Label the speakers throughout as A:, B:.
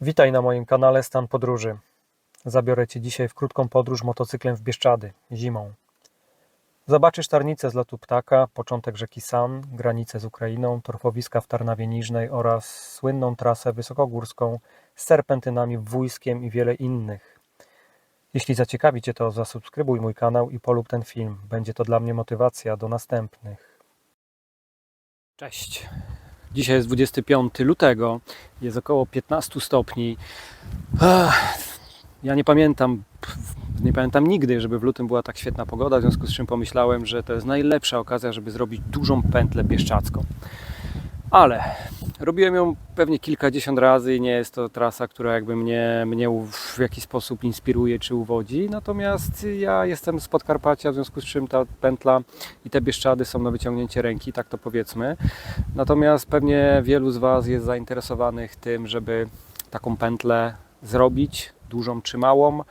A: Witaj na moim kanale Stan Podróży. Zabiorę Cię dzisiaj w krótką podróż motocyklem w Bieszczady, zimą. Zobaczysz tarnicę z lotu ptaka, początek rzeki San, granicę z Ukrainą, torfowiska w Tarnawie Niżnej oraz słynną trasę wysokogórską z serpentynami, wójskiem i wiele innych. Jeśli zaciekawi Cię to, zasubskrybuj mój kanał i polub ten film. Będzie to dla mnie motywacja do następnych. Cześć. Dzisiaj jest 25 lutego, jest około 15 stopni. Ja nie pamiętam, nie pamiętam nigdy, żeby w lutym była tak świetna pogoda, w związku z czym pomyślałem, że to jest najlepsza okazja, żeby zrobić dużą pętlę bieszczacką. Ale robiłem ją pewnie kilkadziesiąt razy i nie jest to trasa, która jakby mnie, mnie w jakiś sposób inspiruje czy uwodzi. Natomiast ja jestem z Podkarpacia, w związku z czym ta pętla i te bieszczady są na wyciągnięcie ręki, tak to powiedzmy. Natomiast pewnie wielu z Was jest zainteresowanych tym, żeby taką pętlę zrobić, dużą czy małą.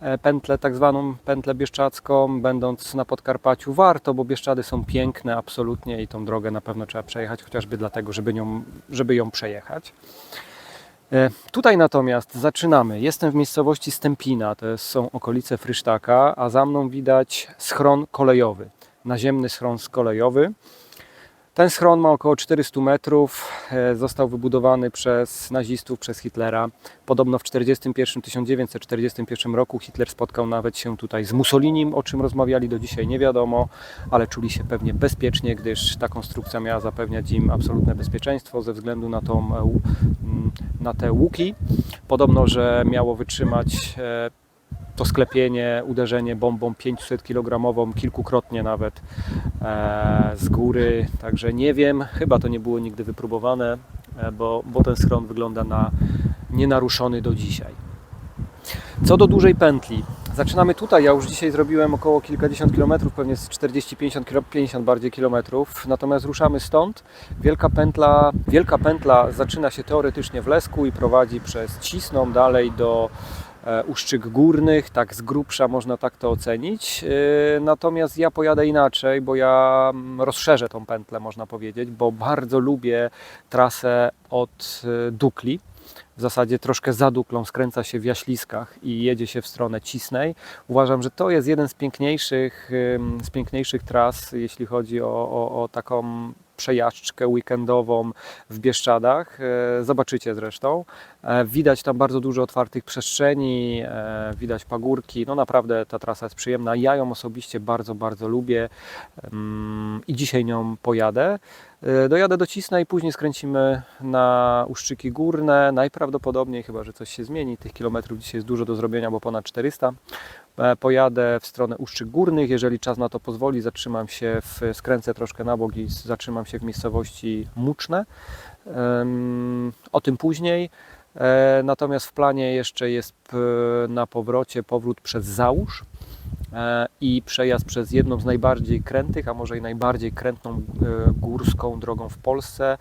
A: E, Pętlę, tak zwaną pętlę bieszczacką, będąc na Podkarpaciu, warto, bo Bieszczady są piękne absolutnie i tą drogę na pewno trzeba przejechać, chociażby dlatego, żeby, nią, żeby ją przejechać. E, Tutaj natomiast zaczynamy. Jestem w miejscowości Stępina, to są okolice Frysztaka, a za mną widać schron kolejowy, naziemny schron kolejowy. Ten schron ma około 400 metrów, e, został wybudowany przez nazistów, przez Hitlera. Podobno w 41, 1941 roku Hitler spotkał nawet się tutaj z Mussolinim, o czym rozmawiali do dzisiaj nie wiadomo, ale czuli się pewnie bezpiecznie, gdyż ta konstrukcja miała zapewniać im absolutne bezpieczeństwo ze względu na, tą, e, na te łuki. Podobno, że miało wytrzymać e, to sklepienie, uderzenie bombą 500 kg, kilkukrotnie nawet e, z góry. Także nie wiem, chyba to nie było nigdy wypróbowane, e, bo, bo ten schron wygląda na nienaruszony do dzisiaj. Co do dużej pętli. Zaczynamy tutaj. Ja już dzisiaj zrobiłem około kilkadziesiąt kilometrów, pewnie z 40-50 kilo- 50 bardziej kilometrów. Natomiast ruszamy stąd. Wielka pętla, wielka pętla zaczyna się teoretycznie w Lesku i prowadzi przez Cisną dalej do Uszczyk Górnych, tak z grubsza można tak to ocenić. E, Natomiast ja pojadę inaczej, bo ja mm, rozszerzę tą pętlę, można powiedzieć, bo bardzo lubię trasę od e, Dukli. W zasadzie troszkę za Duklą skręca się w Jaśliskach i jedzie się w stronę Cisnej. Uważam, że to jest jeden z piękniejszych, z piękniejszych tras, jeśli chodzi o, o, o taką przejażdżkę weekendową w Bieszczadach. E, Zobaczycie zresztą. E, Widać tam bardzo dużo otwartych przestrzeni, e, widać pagórki. No naprawdę ta trasa jest przyjemna. Ja ją osobiście bardzo, bardzo lubię ym, i dzisiaj nią pojadę. Dojadę do Cisna i później skręcimy na Uszczyki Górne. Najprawdopodobniej, chyba że coś się zmieni, tych kilometrów dzisiaj jest dużo do zrobienia, bo ponad 400. E, Pojadę w stronę Uszczyk Górnych. Jeżeli czas na to pozwoli, zatrzymam się, w, skręcę troszkę na bok i zatrzymam się w miejscowości Muczne. O tym później. E, Natomiast w planie jeszcze jest p- na powrocie powrót przez Załóż e, i przejazd przez jedną z najbardziej krętych, a może i najbardziej krętną e, górską drogą w Polsce.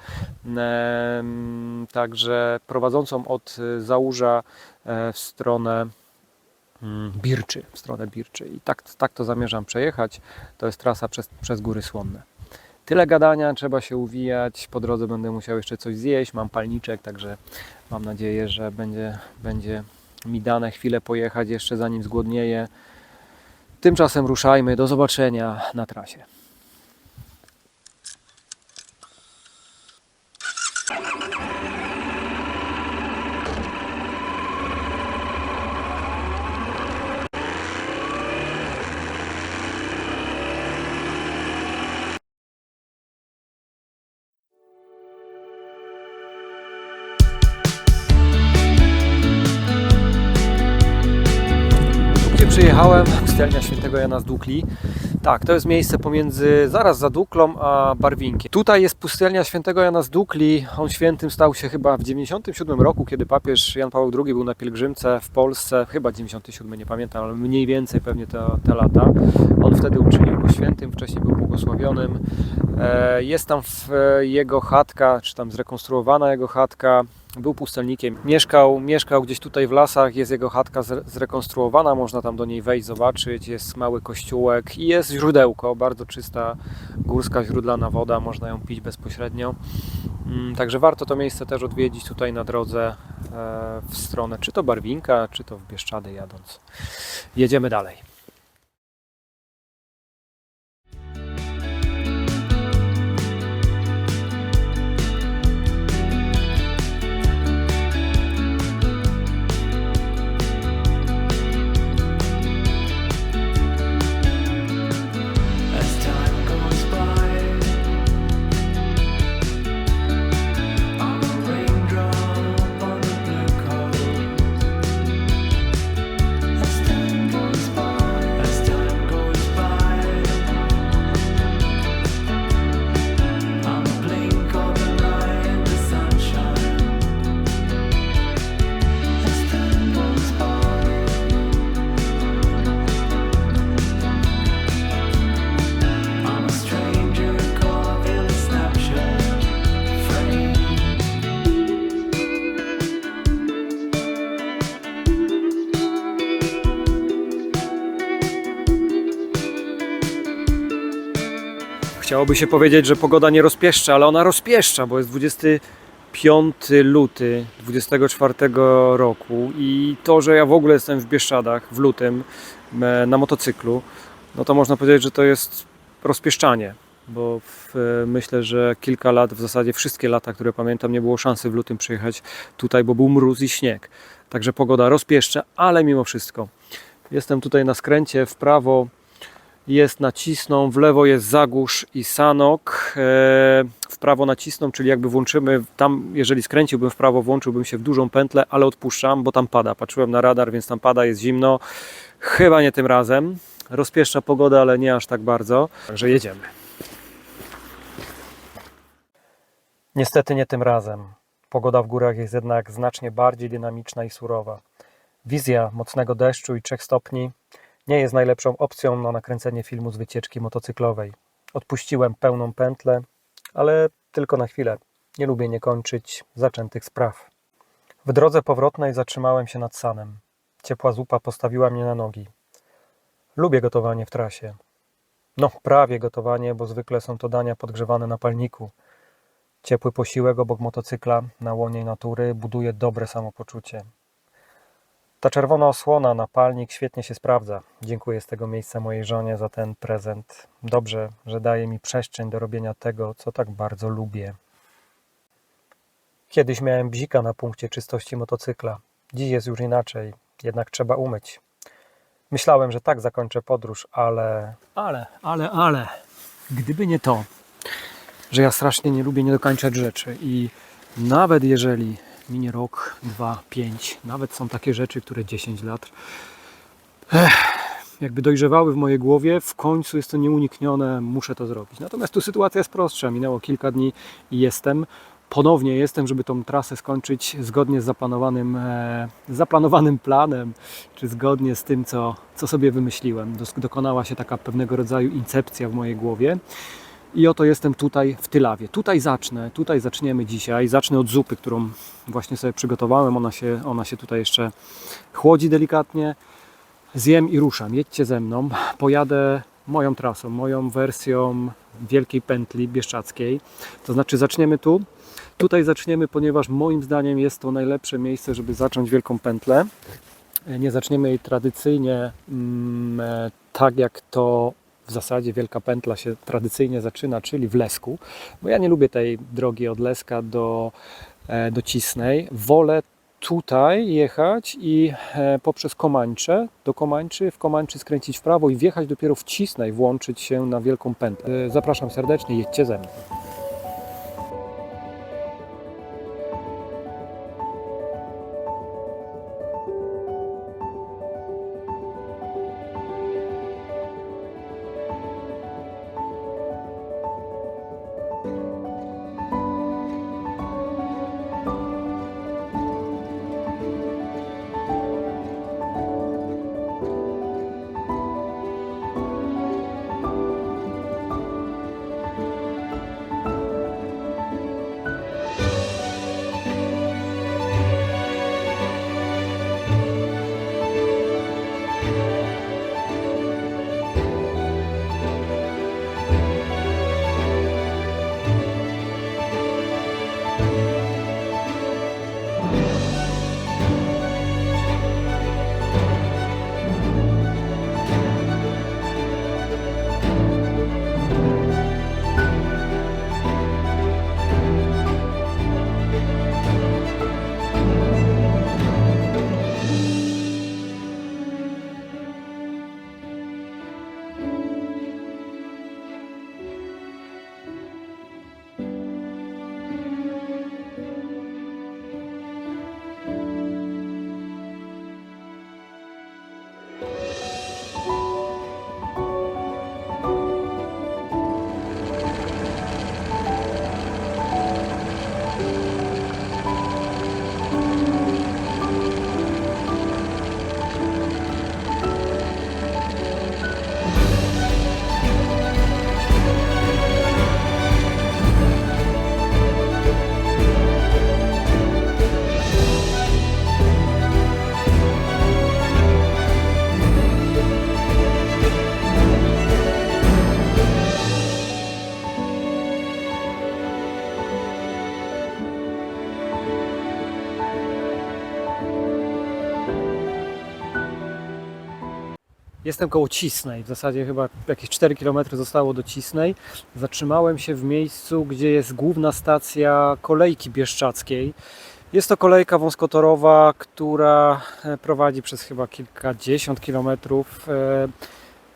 A: Także prowadzącą od e, Załóża e, w stronę Birczy, w stronę Birczy. I tak, tak to zamierzam przejechać. To jest trasa przez, przez Góry Słonne. Tyle gadania, trzeba się uwijać. Po drodze będę musiał jeszcze coś zjeść. Mam palniczek, także mam nadzieję, że będzie, będzie mi dane chwilę pojechać jeszcze zanim zgłodnieję. Tymczasem ruszajmy. Do zobaczenia na trasie. Pustelnia świętego Jana z Dukli. Tak, to jest miejsce pomiędzy, zaraz za Duklą, a Barwinkiem. Tutaj jest pustelnia świętego Jana z Dukli. On świętym stał się chyba w 97 roku, kiedy papież Jan Paweł II był na pielgrzymce w Polsce. Chyba 97, nie pamiętam, ale mniej więcej pewnie te, te lata. On wtedy uczynił go świętym, wcześniej był błogosławionym. E, Jest tam e, jego chatka, czy tam zrekonstruowana jego chatka Był pustelnikiem. Mieszkał, mieszkał gdzieś tutaj w lasach, jest jego chatka zre- zrekonstruowana, można tam do niej wejść, zobaczyć. Jest mały kościółek i jest źródełko, bardzo czysta górska źródlana woda, można ją pić bezpośrednio. Mm, Także warto to miejsce też odwiedzić tutaj na drodze e, w stronę czy to Barwinka, czy to w Bieszczady jadąc. Jedziemy dalej. Chciałoby się powiedzieć, że pogoda nie rozpieszcza, ale ona rozpieszcza, bo jest 25 luty 24 roku i to, że ja w ogóle jestem w Bieszczadach w lutym e, na motocyklu, no to można powiedzieć, że to jest rozpieszczanie, bo w, e, myślę, że kilka lat, w zasadzie wszystkie lata, które pamiętam, nie było szansy w lutym przyjechać tutaj, bo był mróz i śnieg. Także pogoda rozpieszcza, ale mimo wszystko. Jestem tutaj na skręcie w prawo jest nacisną, w lewo jest Zagórz i Sanok, e, w prawo nacisną, czyli jakby włączymy, tam jeżeli skręciłbym w prawo, włączyłbym się w dużą pętlę, ale odpuszczam, bo tam pada. Patrzyłem na radar, więc tam pada, jest zimno. Chyba nie tym razem. Rozpieszcza pogoda, ale nie aż tak bardzo. Także jedziemy. Niestety nie tym razem. Pogoda w górach jest jednak znacznie bardziej dynamiczna i surowa. Wizja mocnego deszczu i 3 stopni nie jest najlepszą opcją na nakręcenie filmu z wycieczki motocyklowej. Odpuściłem pełną pętlę, ale tylko na chwilę. Nie lubię nie kończyć zaczętych spraw. W drodze powrotnej zatrzymałem się nad Sanem. Ciepła zupa postawiła mnie na nogi. Lubię gotowanie w trasie. No, prawie gotowanie, bo zwykle są to dania podgrzewane na palniku. Ciepły posiłek obok motocykla na łonie natury buduje dobre samopoczucie. Ta czerwona osłona na palnik świetnie się sprawdza. Dziękuję z tego miejsca mojej żonie za ten prezent. Dobrze, że daje mi przestrzeń do robienia tego, co tak bardzo lubię. Kiedyś miałem bzika na punkcie czystości motocykla. Dziś jest już inaczej, jednak trzeba umyć. Myślałem, że tak zakończę podróż, ale. Ale, ale, ale. Gdyby nie to, że ja strasznie nie lubię nie dokończać rzeczy i nawet jeżeli minie rok, dwa, pięć, nawet są takie rzeczy, które 10 lat ech, jakby dojrzewały w mojej głowie, w końcu jest to nieuniknione, muszę to zrobić. Natomiast tu sytuacja jest prostsza, minęło kilka dni i jestem. Ponownie jestem, żeby tą trasę skończyć zgodnie z zaplanowanym, e, zaplanowanym planem, czy zgodnie z tym, co, co sobie wymyśliłem. Dokonała się taka pewnego rodzaju incepcja w mojej głowie. I oto jestem tutaj w Tylawie. Tutaj zacznę, tutaj zaczniemy dzisiaj. Zacznę od zupy, którą właśnie sobie przygotowałem. Ona się, ona się tutaj jeszcze chłodzi delikatnie. Zjem i ruszam. Jedźcie ze mną. Pojadę moją trasą, moją wersją wielkiej pętli bieszczackiej. To znaczy zaczniemy tu. Tutaj zaczniemy, ponieważ moim zdaniem jest to najlepsze miejsce, żeby zacząć wielką pętlę. Nie zaczniemy jej tradycyjnie mm, e, tak jak to w zasadzie Wielka Pętla się tradycyjnie zaczyna, czyli w Lesku, bo ja nie lubię tej drogi od Leska do, e, do Cisnej. Wolę tutaj jechać i e, poprzez Komańcze do Komańczy, w Komańczy skręcić w prawo i wjechać dopiero w Cisnej, włączyć się na Wielką Pętlę. E, Zapraszam serdecznie, jedźcie ze mną. Jestem koło Cisnej, w zasadzie chyba jakieś 4 km zostało do Cisnej. Zatrzymałem się w miejscu, gdzie jest główna stacja kolejki bieszczackiej. Jest to kolejka wąskotorowa, która e, prowadzi przez chyba kilkadziesiąt kilometrów e, e,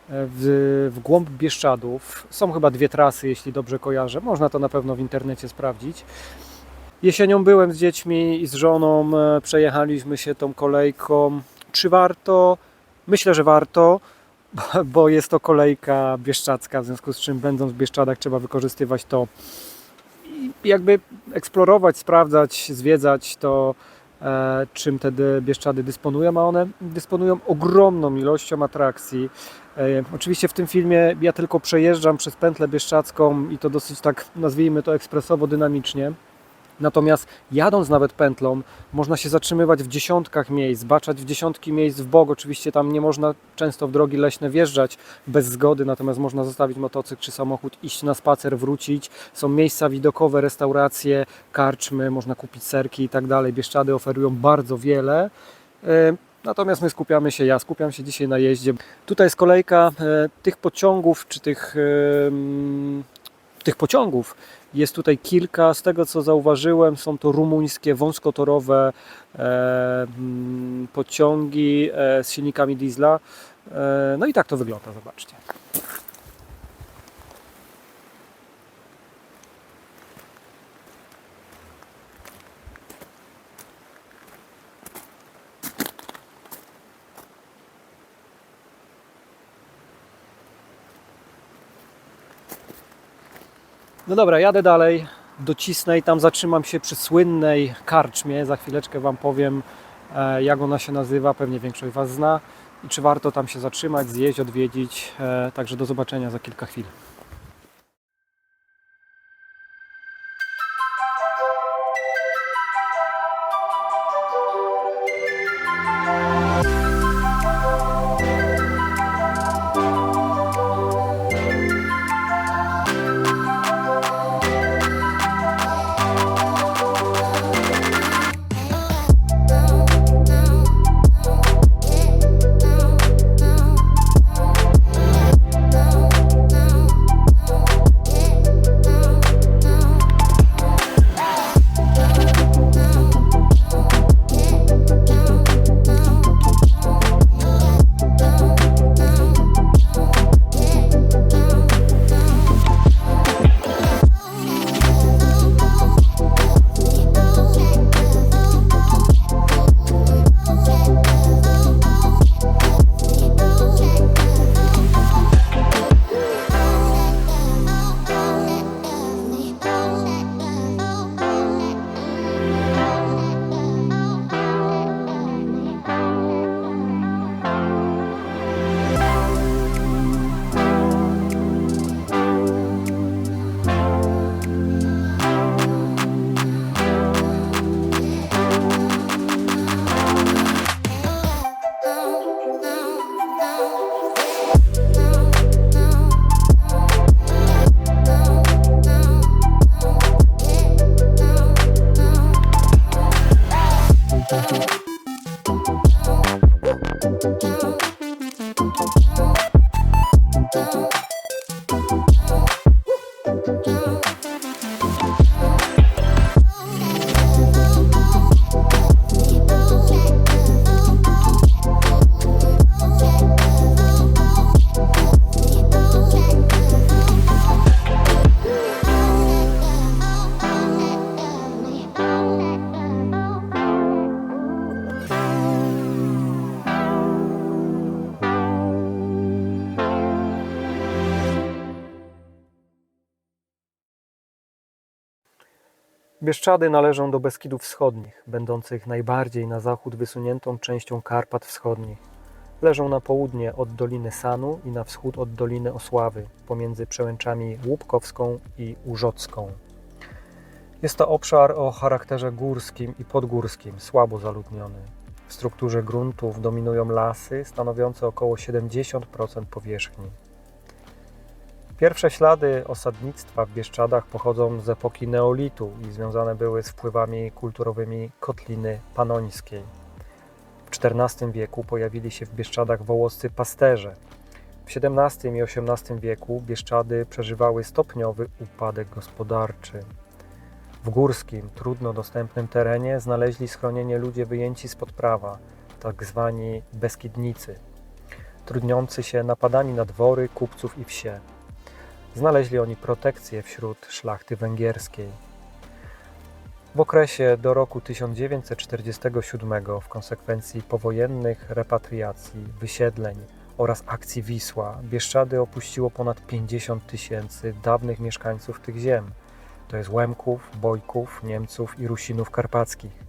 A: w, w głąb Bieszczadów. Są chyba dwie trasy, jeśli dobrze kojarzę. Można to na pewno w internecie sprawdzić. Jesienią byłem z dziećmi i z żoną, przejechaliśmy się tą kolejką. Czy warto? Myślę, że warto, bo- jest to kolejka bieszczacka, w związku z czym będąc w Bieszczadach trzeba wykorzystywać to i jakby eksplorować, sprawdzać, zwiedzać to, e, czym te dy- Bieszczady dysponują, a one dysponują ogromną ilością atrakcji. E, oczywiście w tym filmie ja tylko przejeżdżam przez pętlę bieszczacką i to dosyć tak, nazwijmy to ekspresowo, dynamicznie. Natomiast jadąc nawet pętlą, można się zatrzymywać w dziesiątkach miejsc, baczać w dziesiątki miejsc w bok. Oczywiście tam nie można często w drogi leśne wjeżdżać bez zgody, natomiast można zostawić motocykl czy samochód, iść na spacer, wrócić. Są miejsca widokowe, restauracje, karczmy, można kupić serki i tak dalej. Bieszczady oferują bardzo wiele. Natomiast my skupiamy się, ja skupiam się dzisiaj na jeździe. Tutaj jest kolejka e, tych pociągów, czy tych, tych pociągów jest tutaj kilka. Z tego co zauważyłem, są to rumuńskie wąskotorowe e, mm, pociągi e, z silnikami diesla. E, no i tak to wygląda, zobaczcie. No dobra, jadę dalej do Cisnej, tam zatrzymam się przy słynnej karczmie. Za chwileczkę Wam powiem, e, jak ona się nazywa, pewnie większość Was zna i czy warto tam się zatrzymać, zjeść, odwiedzić. E, Także do zobaczenia za kilka chwil. Thank you. Bieszczady należą do Beskidów Wschodnich, będących najbardziej na zachód wysuniętą częścią Karpat Wschodnich. Leżą na południe od Doliny Sanu i na wschód od Doliny Osławy, pomiędzy przełęczami Łupkowską i Urzocką. Jest to obszar o charakterze górskim i podgórskim, słabo zaludniony. W strukturze gruntów dominują lasy, stanowiące około 70% powierzchni. Pierwsze ślady osadnictwa w Bieszczadach pochodzą z epoki neolitu i związane były z wpływami kulturowymi kotliny panońskiej. W XIV wieku pojawili się w Bieszczadach wołoscy pasterze. W XVII i XVIII wieku Bieszczady przeżywały stopniowy upadek gospodarczy. W górskim, trudno dostępnym terenie znaleźli schronienie ludzie wyjęci spod prawa, tak zwani Beskidnicy, trudniący się napadami na dwory, kupców i wsie. Znaleźli oni protekcję wśród szlachty węgierskiej. W okresie do roku 1947 w konsekwencji powojennych repatriacji, wysiedleń oraz akcji Wisła Bieszczady opuściło ponad 50 tysięcy dawnych mieszkańców tych ziem, to jest Łemków, Bojków, Niemców i Rusinów karpackich.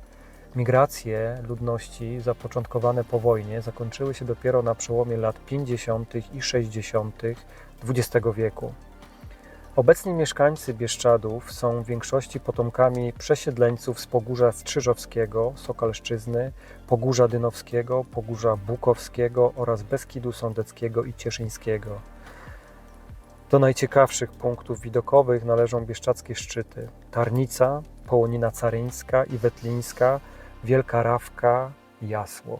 A: Migracje ludności zapoczątkowane po wojnie zakończyły się dopiero na przełomie lat 50. i 60. XX wieku. Obecni mieszkańcy Bieszczadów są w większości potomkami przesiedleńców z Pogórza Strzyżowskiego, Sokalszczyzny, Pogórza Dynowskiego, Pogórza Bukowskiego oraz Beskidu Sądeckiego i Cieszyńskiego. Do najciekawszych punktów widokowych należą bieszczadzkie szczyty Tarnica, Połonina Caryńska i Wetlińska, Wielka Rawka, Jasło.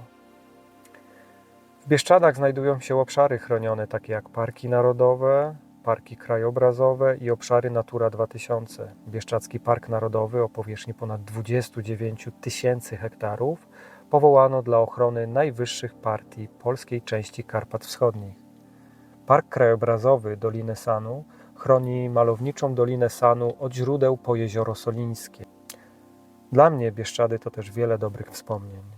A: W Bieszczadach znajdują się obszary chronione takie jak parki narodowe, parki krajobrazowe i obszary Natura 2000. Bieszczadzki Park Narodowy o powierzchni ponad 29 tysięcy hektarów powołano dla ochrony najwyższych partii polskiej części Karpat Wschodnich. Park Krajobrazowy Doliny Sanu chroni malowniczą Dolinę Sanu od źródeł po jezioro Solińskie. Dla mnie Bieszczady to też wiele dobrych wspomnień.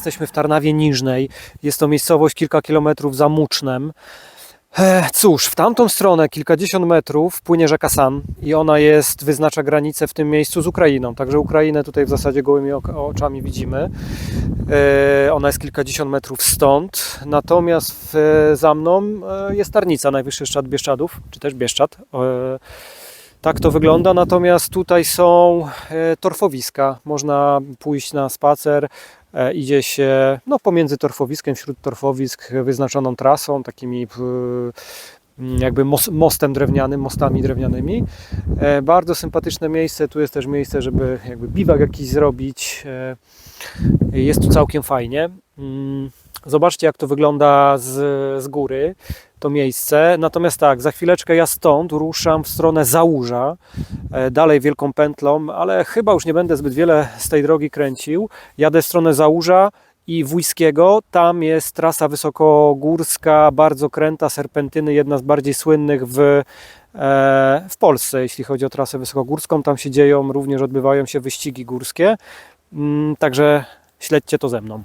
A: Jesteśmy w Tarnawie Niżnej. Jest to miejscowość kilka kilometrów za Mucznem. E, Cóż, w tamtą stronę kilkadziesiąt metrów płynie rzeka San i ona jest, wyznacza granicę w tym miejscu z Ukrainą. Także Ukrainę tutaj w zasadzie gołymi oczami widzimy. E, Ona jest kilkadziesiąt metrów stąd. Natomiast za mną e, jest Tarnica, najwyższy szczyt Bieszczadów, czy też Bieszczad. Tak to wygląda, natomiast tutaj są e, torfowiska. Można pójść na spacer, e, idzie się no, pomiędzy torfowiskiem, wśród torfowisk wyznaczoną trasą, takimi p- m, jakby mos- mostem drewnianym, mostami drewnianymi. E, Bardzo sympatyczne miejsce, tu jest też miejsce, żeby jakby biwak jakiś zrobić. Jest tu całkiem fajnie. Mm, Zobaczcie jak to wygląda z, z góry to miejsce. Natomiast tak, za chwileczkę ja stąd ruszam w stronę Załóża, e, dalej wielką pętlą, ale chyba już nie będę zbyt wiele z tej drogi kręcił. Jadę w stronę Załóża i Wójskiego. Tam jest trasa wysokogórska, bardzo kręta, serpentyny, jedna z bardziej słynnych w, e, w Polsce, jeśli chodzi o trasę wysokogórską. Tam się dzieją, również odbywają się wyścigi górskie. Mm, Także śledźcie to ze mną.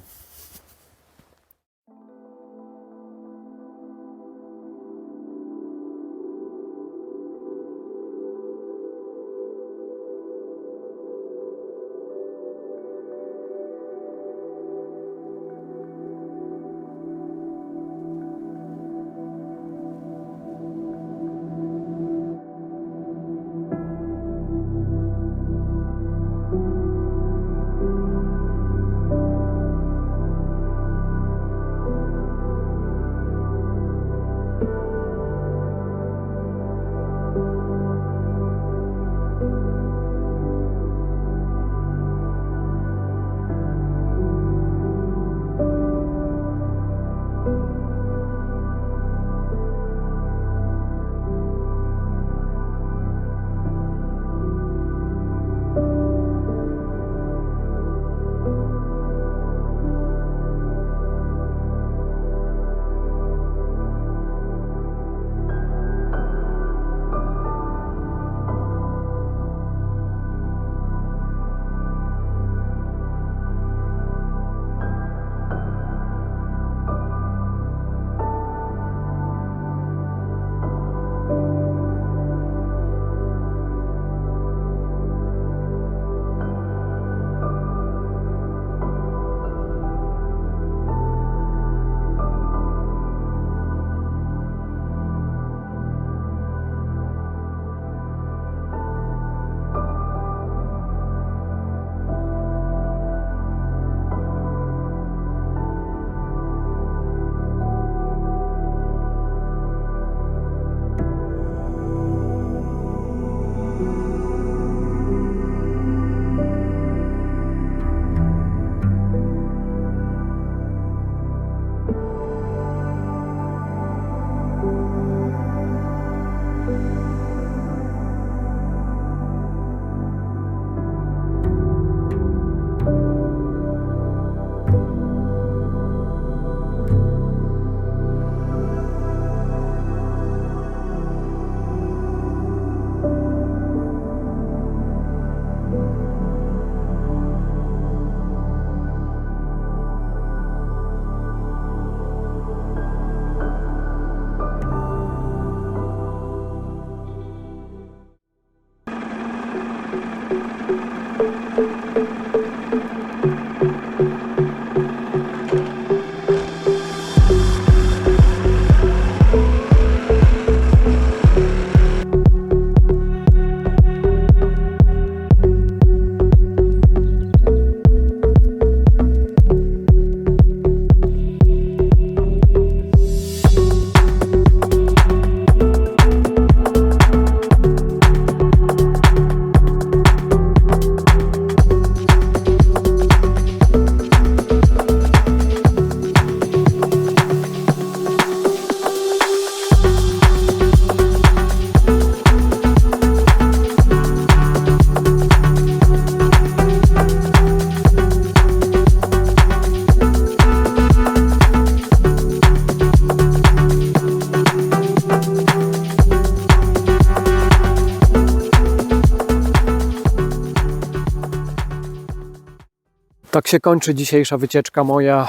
A: Się kończy dzisiejsza wycieczka moja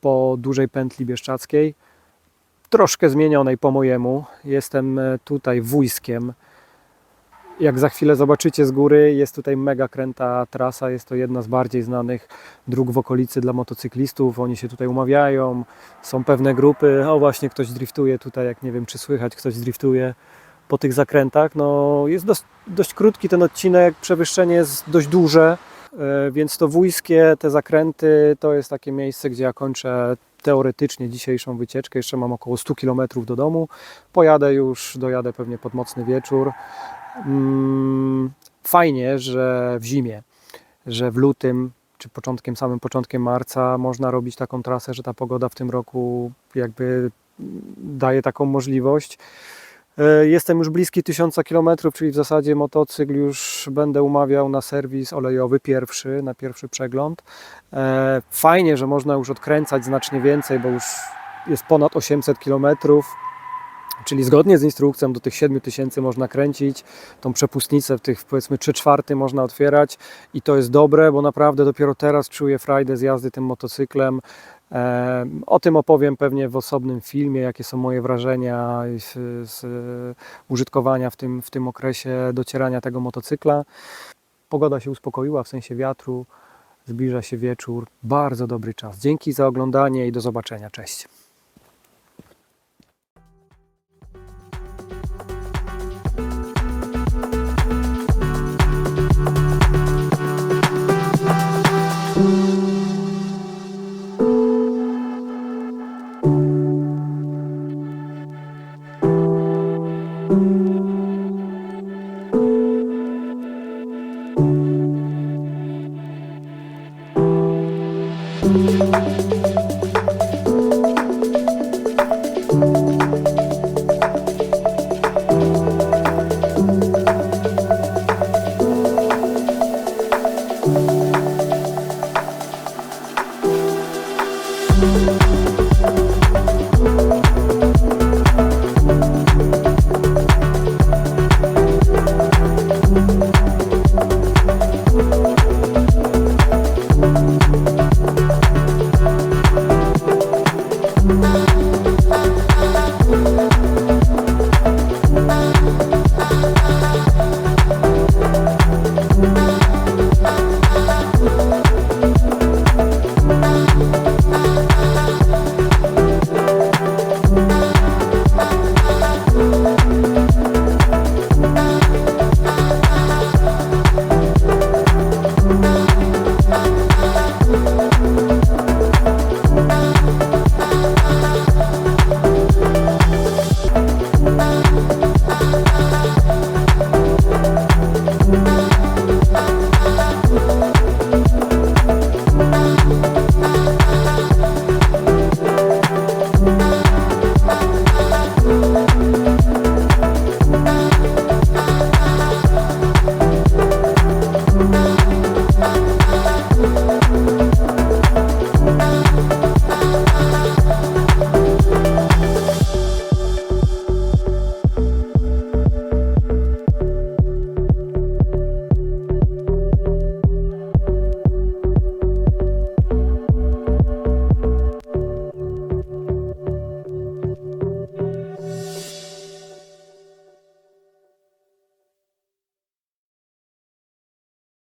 A: po dużej pętli bieszczackiej. Troszkę zmienionej po mojemu. Jestem e, tutaj wójskiem. Jak za chwilę zobaczycie z góry, jest tutaj mega kręta trasa. Jest to jedna z bardziej znanych dróg w okolicy dla motocyklistów. Oni się tutaj umawiają, są pewne grupy. O, właśnie ktoś driftuje tutaj, jak nie wiem, czy słychać, ktoś driftuje po tych zakrętach. No, jest dość, dość krótki ten odcinek, przewyższenie jest dość duże, więc to wójskie, te zakręty to jest takie miejsce, gdzie ja kończę teoretycznie dzisiejszą wycieczkę. Jeszcze mam około 100 km do domu. Pojadę już, dojadę pewnie pod mocny wieczór. Mm, Fajnie, że w zimie, że w lutym czy początkiem, samym początkiem marca można robić taką trasę, że ta pogoda w tym roku jakby daje taką możliwość. E, Jestem już bliski 1000 km, czyli w zasadzie motocykl już będę umawiał na serwis olejowy pierwszy, na pierwszy przegląd. E, Fajnie, że można już odkręcać znacznie więcej, bo już jest ponad 800 km. Czyli zgodnie z instrukcją do tych 7000 można kręcić, tą przepustnicę w tych powiedzmy 3 czwarty można otwierać i to jest dobre, bo naprawdę dopiero teraz czuję frajdę z jazdy tym motocyklem. O tym opowiem pewnie w osobnym filmie, jakie są moje wrażenia z, z użytkowania w tym, w tym okresie docierania tego motocykla. Pogoda się uspokoiła w sensie wiatru, zbliża się wieczór. Bardzo dobry czas. Dzięki za oglądanie i do zobaczenia. Cześć.